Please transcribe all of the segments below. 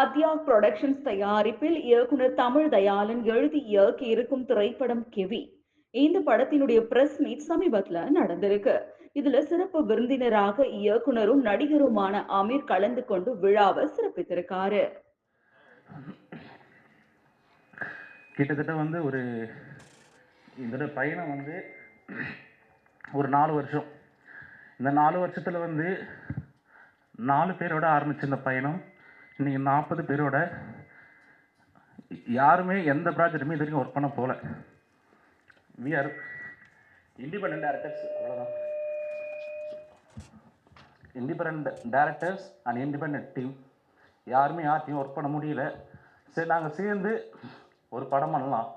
அத்யாக் productions தயாரிப்பில் இயக்குனர் தமிழ் தயாளன் எழுதி இயக்கி இருக்கும் திரைப்படம் கெவி. இந்த படத்தினுடைய பிரஸ் மீட் சமீபத்துல நடந்திருக்கு. இதுல சிறப்பு விருந்தினராக இயக்குனரும் நடிகருமான அமீர் கலந்து கொண்டு விழாவை சிறப்பித்திருக்காரு. கிட்டத்தட்ட வந்து ஒரு இதோட பயணம் வந்து ஒரு நாலு வருஷம். இந்த நாலு வருஷத்தில் வந்து நாலு பேரோட ஆரம்பிச்ச இந்த பயணம் இன்னைக்கு நாற்பது பேரோட யாருமே எந்த ப்ராஜெக்ட்டுமே இது வரைக்கும் ஒர்க் பண்ண போகல. வி ஆர் இண்டிபெண்ட் டேரக்டர்ஸ் அவ்வளோதான் independent directors and independent team யாருமே யார்ட்டையும் ஒர்க் பண்ண முடியல. சரி நாங்கள் சேர்ந்து ஒரு படம் பண்ணலாம்.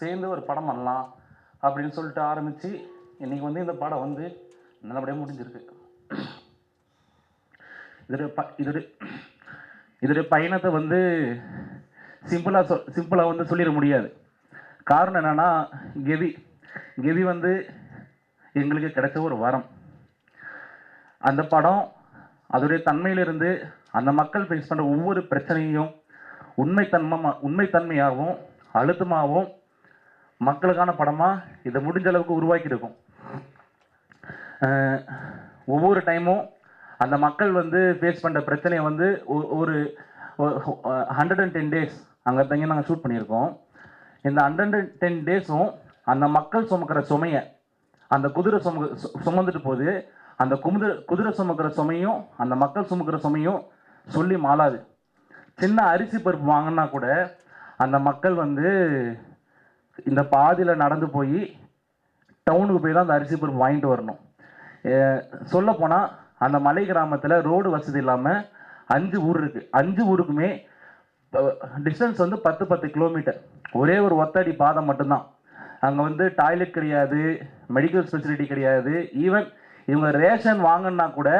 சேர்ந்து ஒரு படம் பண்ணலாம் அப்படின்னு சொல்லிட்டு ஆரம்பித்து இன்னைக்கு வந்து இந்த படம் வந்து நல்லபடியாக முடிஞ்சிருக்கு. இதோடைய ப இதோட இதோடைய பயணத்தை வந்து சிம்பிளாக சொல் சிம்பிளாக வந்து சொல்லிட முடியாது. காரணம் என்னென்னா கெவி கெவி வந்து எங்களுக்கு கிடைச்ச ஒரு வரம். அந்த படம் அதோடைய தன்மையிலிருந்து அந்த மக்கள் ஃபேஸ் பண்ணுற ஒவ்வொரு பிரச்சனையும் உண்மைத்தன்மமா உண்மைத்தன்மையாகவும் அழுத்தமாகவும் மக்களுக்கான படமாக இதை முடிஞ்ச அளவுக்கு உருவாக்கியிருக்கும். ஒவ்வொரு டைமும் அந்த மக்கள் வந்து ஃபேஸ் பண்ணுற பிரச்சனையை வந்து ஒ- ஒரு ஹண்ட்ரட் அண்ட் டென் டேஸ் அங்கே தங்கி நாங்கள் ஷூட் பண்ணியிருக்கோம். இந்த ஹண்ட்ரட் அண்ட் டென் டேஸும் அந்த மக்கள் சுமக்கிற சுமையை அந்த குதிரை சும சு- சுமந்துட்டு போகுது அந்த குமுது குதிரை சுமக்கிற சுமையும் அந்த மக்கள் சுமக்கிற சுமையும் சொல்லி மாளாது. சின்ன அரிசி பருப்பு வாங்கினா கூட அந்த மக்கள் வந்து இந்த பாதியில் நடந்து போய் டவுனுக்கு போய் தான் அந்த அரிசி பருப்பு வாங்கிட்டு வரணும். சொல்ல போனால் அந்த மலை கிராமத்தில் ரோடு வசதி இல்லாமல் அஞ்சு ஊர் இருக்குது அஞ்சு ஊருக்குமே டிஸ்டன்ஸ் வந்து பத்து பத்து கிலோமீட்டர் ஒரே ஒரு ஒத்தடி பாதை மட்டும்தான். அங்கே வந்து டாய்லெட் கிடையாது மெடிக்கல் ஃபெசிலிட்டி கிடையாது. ஈவன் இவங்க ரேஷன் வாங்கினா கூட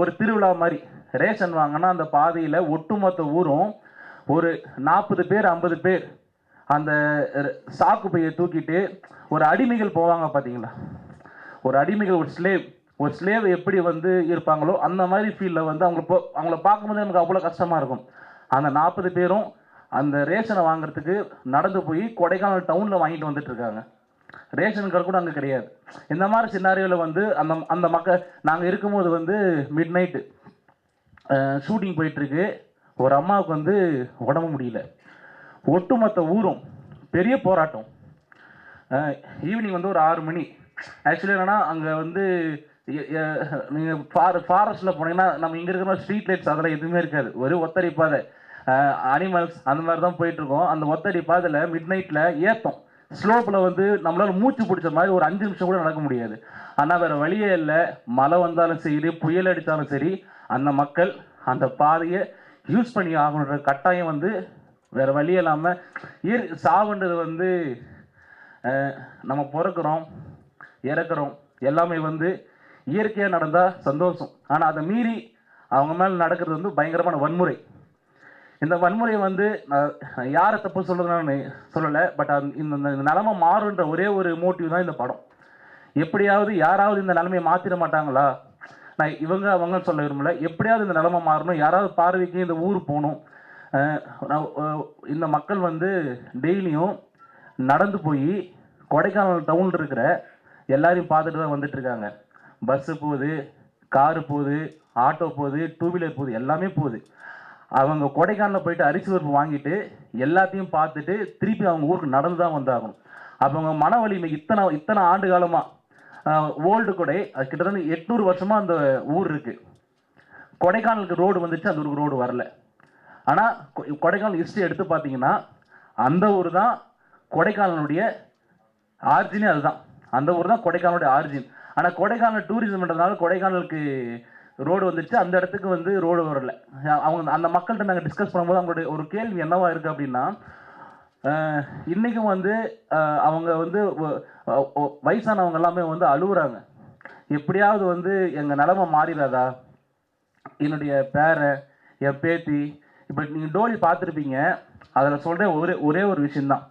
ஒரு திருவிழா மாதிரி. ரேஷன் வாங்கினா அந்த பாதையில் ஒட்டுமொத்த ஊரும் ஒரு நாற்பது பேர் ஐம்பது பேர் அந்த சாக்கு பையை தூக்கிட்டு ஒரு அடிமைகள் போவாங்க பார்த்தீங்களா ஒரு அடிமைகள் ஒரு ஸ்லேவ் ஒரு ஸ்லேவ் எப்படி வந்து இருப்பாங்களோ அந்த மாதிரி ஃபீல்டில் வந்து அவங்கள போ அவங்கள பார்க்கும்போது நமக்கு அவ்வளோ கஷ்டமாக இருக்கும். அந்த நாற்பது பேரும் அந்த ரேஷனை வாங்குறதுக்கு நடந்து போய் கொடைக்கானல் டவுனில் வாங்கிட்டு வந்துட்டு இருக்காங்க. ரேஷன் கார்டு கூட அங்கே கிடையாது. இந்த மாதிரி சின்னாரியோவில் வந்து அந்த அந்த மக்கள் நாங்கள் இருக்கும்போது வந்து மிட் நைட்டு ஷூட்டிங் போயிட்டுருக்கு. ஒரு அம்மாவுக்கு வந்து உடம்பு முடியல. ஒட்டுமொத்த ஊரும் பெரிய போராட்டம். ஈவினிங் வந்து ஒரு ஆறு மணி. ஆக்சுவலி என்னன்னா அங்கே வந்து நீங்கள் ஃபாரஸ்ட்ல ஃபாரஸ்ட்டில் போனீங்கன்னா நம்ம இங்கே இருக்கிற ஸ்ட்ரீட் லைட்ஸ் அதெல்லாம் எதுவுமே இருக்காது. ஒரு ஒத்தடி பாதை. அனிமல்ஸ் அந்த மாதிரி தான் போயிட்டுருக்கோம் அந்த ஒத்தடி பாதையில் மிட் நைட்ல ஏத்தம். ஸ்லோப்பில் வந்து நம்மளால மூச்சு பிடிச்ச மாதிரி ஒரு அஞ்சு நிமிஷம் கூட நடக்க முடியாது. ஆனால் வேறு வழியே இல்லை. மழை வந்தாலும் சரி புயல் அடித்தாலும் சரி அந்த மக்கள் அந்த பாதையை யூஸ் பண்ணி ஆகணுன்ற கட்டாயம் வந்து வேறு வழி இல்லாமல் இயற் சாவுன்றது வந்து நம்ம பிறக்கிறோம். இறக்குறோம். எல்லாமே வந்து இயற்கையாக நடந்தால் சந்தோஷம். ஆனால் அதை மீறி அவங்க மேலே நடக்கிறது வந்து பயங்கரமான வன்முறை. இந்த வன்முறையை வந்து நான் யாரை தப்பு சொல்லுதுன்னு சொல்லலை பட் இந்த நிலமை மாறுன்ற ஒரே ஒரு மோட்டிவ் தான் இந்த படம். எப்படியாவது யாராவது இந்த நிலைமையை மாற்றிட மாட்டாங்களா? நான் இவங்க அவங்கன்னு சொல்ல விரும்பல. எப்படியாவது இந்த நிலமை மாறணும். யாராவது பார்வைக்கு இந்த ஊர் போகணும். இந்த மக்கள் வந்து டெய்லியும் நடந்து போய் கொடைக்கானல் டவுனில் இருக்கிற எல்லாரையும் பார்த்துட்டு தான் வந்துட்டு இருக்காங்க பஸ்ஸு போகுது காரு போகுது ஆட்டோ போகுது டூ வீலர் போகுது எல்லாமே போகுது. அவங்க கொடைக்கானலில் போயிட்டு அரிசி பருப்பு வாங்கிட்டு எல்லாத்தையும் பார்த்துட்டு திருப்பி அவங்க ஊருக்கு நடந்து தான் வந்தாகணும். அப்போ அவங்க மன வலிமை இத்தனை இத்தனை ஆண்டு காலமாக ஓல்டு கொடை அது கிட்டத்தட்ட எட்நூறு வருஷமாக அந்த ஊர் இருக்குது கொடைக்கானலுக்கு ரோடு வந்துச்சு அந்த ஊருக்கு ரோடு வரல. ஆனால் கொடைக்கானல் ஹிஸ்ட்ரி எடுத்து பார்த்தீங்கன்னா அந்த ஊர் தான் கொடைக்கானலுடைய ஆர்ஜினே அதுதான். அந்த ஊர் தான் கொடைக்கானலுடைய ஆரிஜின் ஆனால் கொடைக்கானல் டூரிசம்ன்றதுனால கொடைக்கானலுக்கு ரோடு வந்துச்சு அந்த இடத்துக்கு வந்து ரோடு வரல. அவங்க அந்த மக்கள்கிட்ட நாங்கள் டிஸ்கஸ் பண்ணும்போது அவங்களுடைய ஒரு கேள்வி என்னவா இருக்குது அப்படின்னா இன்றைக்கும் வந்து அவங்க வந்து வயசானவங்க எல்லாமே வந்து அழுகுறாங்க எப்படியாவது வந்து எங்கள் நிலமை மாறிடாதா? என்னுடைய பேரன் என் பேத்தி இப்போ நீங்கள் டோலி பார்த்துருப்பீங்க. அதில் சொல்கிற ஒரே ஒரே ஒரு விஷயந்தான்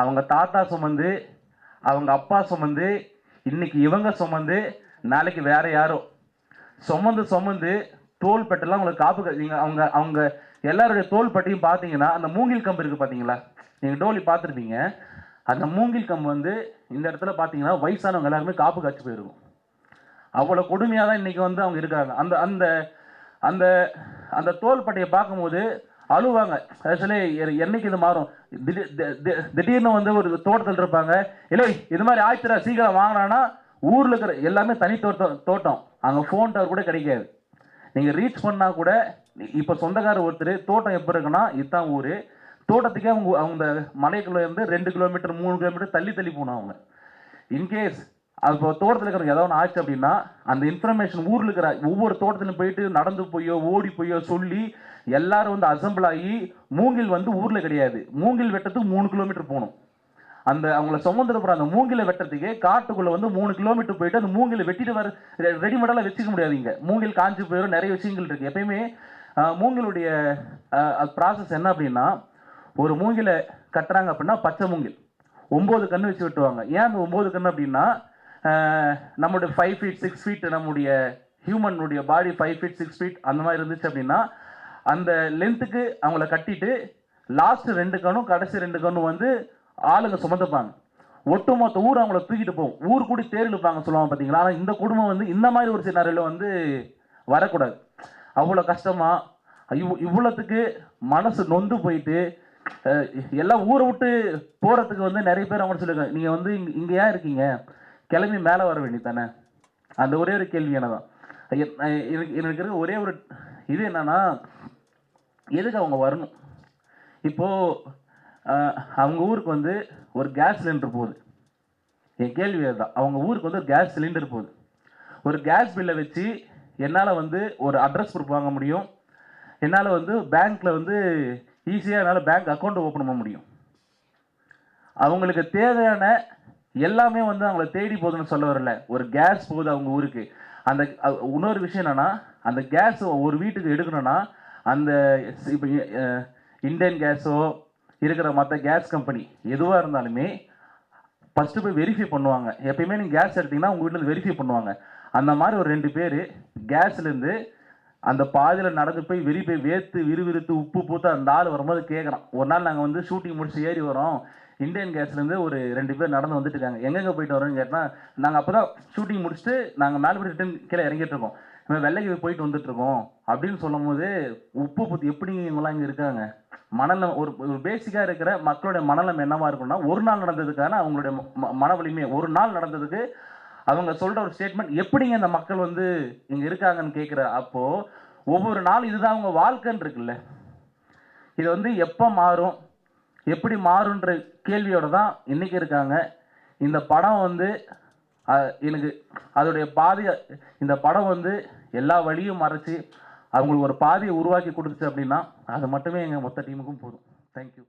அவங்க தாத்தா சுமந்து அவங்க அப்பா சுமந்து இன்னைக்கு இவங்க சுமந்து நாளைக்கு வேற யாரோ. சுமந்து சுமந்து தோல் பெட்டெல்லாம் உங்களுக்கு காப்பு க- நீங்க அவங்க அவங்க எல்லாருடைய தோல் பட்டியும் பார்த்தீங்கன்னா அந்த மூங்கில் கம்பு இருக்கு பார்த்தீங்களா? நீங்கள் டோலி பார்த்துருப்பீங்க. அந்த மூங்கில் கம்பு வந்து இந்த இடத்துல பார்த்தீங்கன்னா வயசானவங்க எல்லாருமே காப்பு காய்ச்சி போயிருக்கும். அவ்வளோ கொடுமையாக தான் இன்னைக்கு வந்து அவங்க இருக்காங்க. அந்த அந்த அந்த அந்த தோல் பட்டையை பார்க்கும்போது அழுவாங்க. ஆக்சுவலி என்னைக்கு இது மாறும். திடீர் தி- திடீர்னு வந்து ஒரு தோட்டத்தில் இருப்பாங்க. இல்லை இது மாதிரி ஆயிரத்தி சீக்கிரம் வாங்கினான்னா ஊரில் இருக்கிற எல்லாமே தனி தோட்டம் தோட்டம். அங்கே ஃபோன் டவர் கூட கிடைக்காது. நீங்கள் ரீச் பண்ணால் கூட இப்போ சொந்தக்காரர் ஒருத்தர் தோட்டம் எப்போ இருக்குன்னா இதுதான் ஊர். தோட்டத்துக்கே அவங்க அவங்க மலைக்குள்ளே இருந்து ரெண்டு கிலோமீட்டர் மூணு கிலோமீட்டர் தள்ளி தள்ளி போகணும் அவங்க. இன்கேஸ் அப்போ தோட்டத்தில் இருக்கிற ஏதாவது ஒன்று ஆச்சு அப்படின்னா அந்த இன்ஃபர்மேஷன் ஊரில் இருக்கிற ஒவ்வொரு தோட்டத்திலும் போயிட்டு நடந்து போயோ ஓடி போயோ சொல்லி எல்லாரும் வந்து அசம்பிள் ஆகி மூங்கில் வந்து ஊரில் கிடையாது. மூங்கில் வெட்டத்துக்கு மூணு கிலோமீட்டர் போகணும். அந்த அவங்கள சுமந்துட்டு போகிற அந்த மூங்கில வெட்டுறதுக்கே காட்டுக்குள்ளே வந்து மூணு கிலோமீட்டர் போயிட்டு அந்த மூங்கில வெட்டிட்டு வர ரெடிமேடெல்லாம் வச்சுக்க முடியாது இங்கே. மூங்கில் காஞ்சி போயிடும் நிறைய விஷயங்கள் இருக்குது எப்பயுமே மூங்கிலுடைய ப்ராசஸ் என்ன அப்படின்னா ஒரு மூங்கில கட்டுறாங்க அப்படின்னா பச்சை மூங்கில். ஒம்பது கன்று வச்சு வெட்டுவாங்க. ஏன் அந்த ஒம்பது கன்று அப்படின்னா நம்மளுடைய ஃபைவ் ஃபீட் சிக்ஸ் ஃபீட் நம்முடைய ஹியூமனுடைய body five feet six feet அந்த மாதிரி இருந்துச்சு அப்படின்னா அந்த லென்த்துக்கு அவங்கள கட்டிட்டு லாஸ்ட் ரெண்டு கணும் கடைசி ரெண்டு கணும் வந்து ஆளுங்க சுமந்துப்பாங்க. ஒட்டுமொத்த ஊர் அவங்கள தூக்கிட்டு போகும். ஊர் கூடி தேர் இழுப்பாங்க சொல்லுவாங்க பார்த்தீங்களா ஆனால் இந்த குடும்பம் வந்து இந்த மாதிரி ஒரு சினாரியில் வந்து வரக்கூடாது. அவ்வளோ கஷ்டமா இவ் இவ்வளோத்துக்கு மனசு நொந்து போயிட்டு எல்லாம் ஊரை விட்டு போகிறதுக்கு வந்து நிறைய பேர் அவங்க சொல்லுங்க நீங்கள் வந்து இங்கே இங்கே ஏன் இருக்கீங்க? கிளம்பி மேலே வர வேண்டியதானே அந்த ஒரே ஒரு கேள்வி என்னதான்? எனக்கு எனக்கு இருக்க ஒரே ஒரு இது என்னன்னா எதுக்கு அவங்க வரணும்? இப்போ அவங்க ஊருக்கு வந்து ஒரு கேஸ் சிலிண்டர் போகுது. என் கேள்வி அதுதான். அவங்க ஊருக்கு வந்து ஒரு கேஸ் சிலிண்டர் போகுது. ஒரு கேஸ் பில்லை வச்சு என்னால் வந்து ஒரு அட்ரஸ் ப்ரூஃப் வாங்க முடியும். என்னால் வந்து பேங்க்கில் வந்து ஈஸியாக என்னால் பேங்க் அக்கௌண்ட் ஓப்பன் பண்ண முடியும். அவங்களுக்கு தேவையான எல்லாமே வந்து அவங்கள தேடி போகுதுன்னு சொல்ல வரல. ஒரு கேஸ் போகுது அவங்க ஊருக்கு. அந்த இன்னொரு விஷயம் என்னன்னா அந்த கேஸ் ஒரு வீட்டுக்கு எடுக்கணும்னா அந்த இப்போ இந்தியன் கேஸோ இருக்கிற மற்ற கேஸ் கம்பெனி எதுவாக இருந்தாலுமே ஃபஸ்ட்டு போய் வெரிஃபை பண்ணுவாங்க. எப்பயுமே நீங்கள் கேஸ் எடுத்தீங்கன்னா உங்கள் வீட்டில் வெரிஃபை பண்ணுவாங்க. அந்த மாதிரி ஒரு ரெண்டு பேர் கேஸ்லேருந்து அந்த பாதியில் நடந்து போய் வெறிப்பை வேர்த்து விறுவிறுத்து உப்பு பூத்து அந்த ஆள் வரும்போது கேட்குறான் ஒரு நாள் நாங்கள் வந்து ஷூட்டிங் முடிச்சு ஏறி வரோம். இந்தியன் கேஸ்லேருந்து ஒரு ரெண்டு பேர் நடந்து வந்துட்டு இருக்காங்க. எங்கெங்கே போயிட்டு வரோம்னு கேட்டால் நாங்கள் அப்போ தான் ஷூட்டிங் முடிச்சுட்டு நாங்கள் மேலே ரிட்டன் கீழே இறங்கிட்டு இருக்கோம். இவன் வெள்ளைக்கு போயிட்டு வந்துட்டு இருக்கோம். அப்படின்னு சொல்லும்போது உப்பு பூத்து எப்படி இவங்கெல்லாம் இங்கே இருக்காங்க? மனநலம் ஒரு ஒரு பேசிக்காக இருக்கிற மக்களுடைய மனநலம் என்னவா இருக்கும்னா ஒரு நாள் நடந்ததுக்கான அவங்களுடைய ம- மன வலிமை ஒரு நாள் நடந்ததுக்கு அவங்க சொல்ற ஒரு ஸ்டேட்மெண்ட் எப்படிங்க இந்த மக்கள் வந்து இங்க இருக்காங்கன்னு கேட்குற அப்போ ஒவ்வொரு நாள் இதுதான் அவங்க வாழ்க்கைன்னு இருக்குல்ல. இது வந்து எப்போ மாறும் எப்படி மாறுன்ற கேள்வியோட தான் இன்னைக்கு இருக்காங்க. இந்த படம் வந்து எனக்கு அதோடைய பாதி இந்த படம் வந்து எல்லா வழியும் மறைச்சி அவங்களுக்கு ஒரு பாதையை உருவாக்கி கொடுத்துச்சு அப்படின்னா அது மட்டுமே எங்கள் மொத்த டீமுக்கும் போதும். தேங்க்யூ